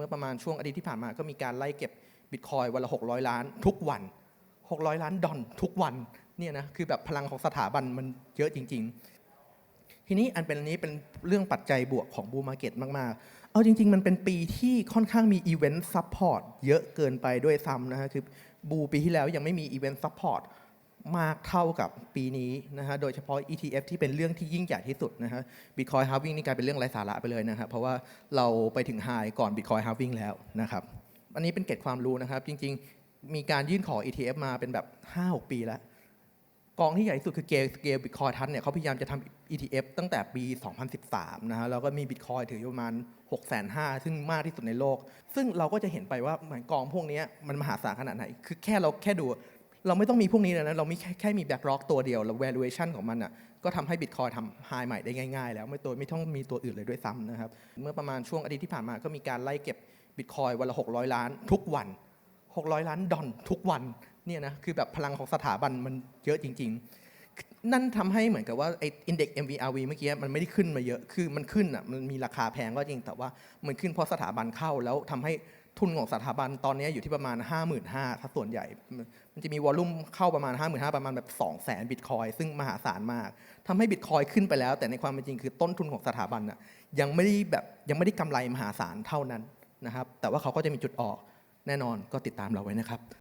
มื่อประมาณช่วงอาทิตย์ที่ผ่านมาก็มีการไล่เก็บบิตคอยวันละ 600 ล้าน ทุกวัน 600 ล้านดอลทุกวันเนี่ยนะคือแบบพลังของสถาบันมันเยอะจริง ๆ ทีนี้อันเป็นอันนี้เป็นเรื่องปัจจัยบวกของบูมาเก็ตมากๆ เอาจริง ๆ มันเป็นปีที่ค่อนข้างมีอีเวนต์ซัพพอร์ตเยอะเกินไปด้วยซ้ำนะฮะคือบูปีที่แล้วยังไม่มีอีเวนต์ซัพพอร์ต มากเท่ากับปีนี้นะฮะ โดยเฉพาะ ETF ที่เป็นเรื่องที่ยิ่งใหญ่ที่สุดนะฮะ Bitcoin halving นี่กลายเป็นเรื่องไร้สาระไปเลยนะครับเพราะว่าเราไปถึงไฮก่อน Bitcoin halving แล้วนะครับ อันนี้เป็นเกร็ดความรู้นะครับ จริง ๆ มีการยื่นขอ ETF มาเป็นแบบ 5-6 ปีแล้ว กองที่ใหญ่ที่สุดคือเกลสเกลบิตคอยทันเนี่ยเขาพยายามจะทำ ETF ตั้งแต่ปี 2013 นะฮะ แล้วก็มีบิตคอยถืออยู่ประมาณ 6 5 0 0 0ซึ่งมากที่สุดในโลก ซึ่งเราก็จะเห็นไปว่าเหมือนกองพวกนี้มันมหาศาลขนาดไหน คือแค่เราแค่ดู เราไม่ต้องมีพวกนี้เลยนะเรามีแค่แค่มีแบ็กล็อกตัวเดียวแล้ว valuation ของมันอะก็ทำให้บิตคอยทำไฮใหม่ได้ง่ายๆ แล้วไม่ตัวไม่ต้องมีตัวอื่นเลยด้วยซ้ำนะครับ เมื่อประมาณช่วงอาทิตย์ที่ผ่านมาก็มีการไล่เก็บบิตคอยวันละ 600 ล้านทุกวัน 600 ล้านดอลทุกวันเนี่ยนะคือแบบพลังของสถาบันมันเยอะจริง ๆ นั่นทำให้เหมือนกับว่าไอ้ index MVRV เมื่อกี้มันไม่ได้ขึ้นมาเยอะคือมันขึ้นอะมันมีราคาแพงก็จริงแต่ว่ามันขึ้นเพราะสถาบันเข้าแล้วทำให้ ทุนของสถาบันตอนนี้อยู่ที่ประมาณ 55,000ถ้าส่วนใหญ่ มันจะมีวอลลุ่มเข้าประมาณ 55,000ประมาณแบบ 200,000บิตคอยซึ่งมหาศาลมากทำให้บิตคอยขึ้นไปแล้ว แต่ในความเป็นจริงคือต้นทุนของสถาบันอะยังไม่ได้แบบยังไม่ได้กำไรมหาศาลเท่านั้นนะครับแต่ว่าเขาก็จะมีจุดออกแน่นอนก็ติดตามเราไว้นะครับ